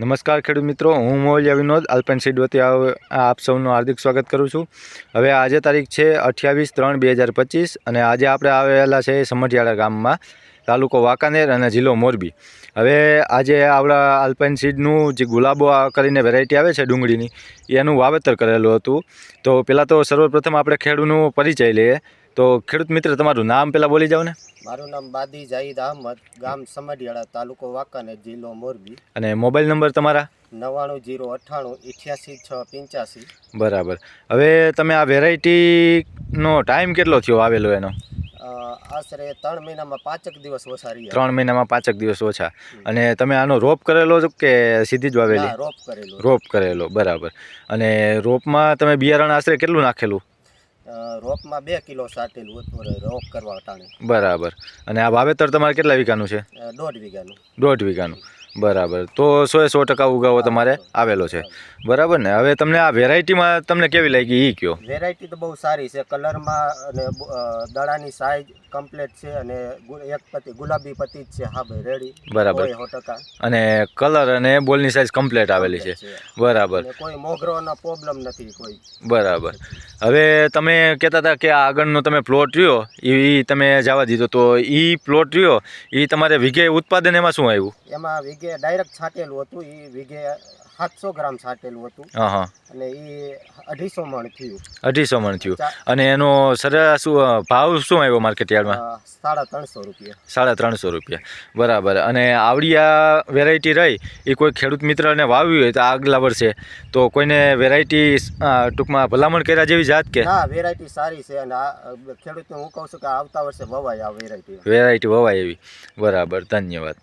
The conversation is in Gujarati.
નમસ્કાર ખેડૂત મિત્રો, હું મોલિયા વિનોદ અલ્પન સીડ વતી આપ સૌનું હાર્દિક સ્વાગત કરું છું. હવે આજે તારીખ છે અઠ્યાવીસ ત્રણ બે હજાર પચીસ અને આજે આપણે આવેલા છે સમઢિયાળા ગામમાં, તાલુકો વાંકાનેર અને જિલ્લો મોરબી. હવે આજે આપણા આલ્પાઇન સીડનું જે ગુલાબો કરીને વેરાયટી આવે છે ડુંગળીની, એનું વાવેતર કરેલું હતું. તો પહેલાં તો સર્વપ્રથમ આપણે ખેડૂનું પરિચય લઈએ. તો ખેડૂત મિત્ર તમારું નામ પહેલાં બોલી જાઓ ને. મારું નામ બાદી જાહિદ અહમદ ગામ સમઢિયાળા તાલુકો વાંકાનેર જિલ્લો મોરબી. અને મોબાઈલ નંબર તમારા? નવ્વાણું જીરો અઠ્ઠાણું ઇઠ્યાસી છ પંચ્યાસી. બરાબર. હવે તમે આ વેરાયટીનો ટાઈમ કેટલો થયો આવેલો એનો? આશરે ત્રણ મહિનામાં પાંચેક દિવસ ઓછા રહ્યા. ત્રણ મહિનામાં પાંચેક દિવસ ઓછા. અને તમે આનો રોપ કરેલો છો કે સીધી જ વાવેલી? રોપ કરેલો. રોપ કરેલો બરાબર. અને રોપમાં તમે બિયારણ આશરે કેટલું નાખેલું? રોપમાં બે કિલો સાટેલું હતું રોપ કરવા ટાણે. બરાબર. અને આ વાવેતર તમારે કેટલા વીઘાનું છે? દોઢ વીઘાનું. દોઢ વીઘાનું. બરાબર. તો સો એ સો ટકા ઉગાવો તમારે આવેલો છે. બરાબર ને? હવે તમને આ વેરાયટીમાં તમને કેવી લાગી? એ કયો. વેરાયટી તો બહુ સારી છે. કલરમાં અને દડાની સાઈઝ કમ્પ્લીટ છે અને એક પતિ ગુલાબી પતિ જ છે. હા ભાઈ રેડી બરાબર. અને કલર અને બોલની સાઇઝ કમ્પ્લીટ આવેલી છે. બરાબર. કોઈ મોગરોનો પ્રોબ્લેમ નથી કોઈ. બરાબર. હવે તમે કહેતા હતા કે આ આગળનો તમે પ્લોટ રહ્યો એ તમે જવા દીધો. તો એ પ્લોટ રહ્યો એ તમારે વીઘે ઉત્પાદન એમાં શું આવ્યું? એમાં વીઘે ડાયરેક્ટ છાંટેલું હતું. એ વીઘે સાતસો ગ્રામ છાંટેલું હતું. હા હા અને એ અઢીસો મણ થયું. અઢીસો મણ થયું. અને એનો સરેરાશ ભાવ શું આવ્યો માર્કેટ યાર્ડમાં? સાડા ત્રણસો રૂપિયા. સાડા ત્રણસો રૂપિયા. બરાબર. અને આવડિયા વેરાયટી રહી એ કોઈ ખેડૂત મિત્રને વાવ્યું હોય તો આગલા વર્ષે તો કોઈને વેરાયટી ટૂંકમાં ભલામણ કર્યા જેવી જાત કે? હા વેરાયટી સારી છે અને આ ખેડૂતને હું કહું છું કે આવતા વર્ષે વવાય આ વેરાયટી વેરાયટી વવાય એવી. બરાબર. ધન્યવાદ.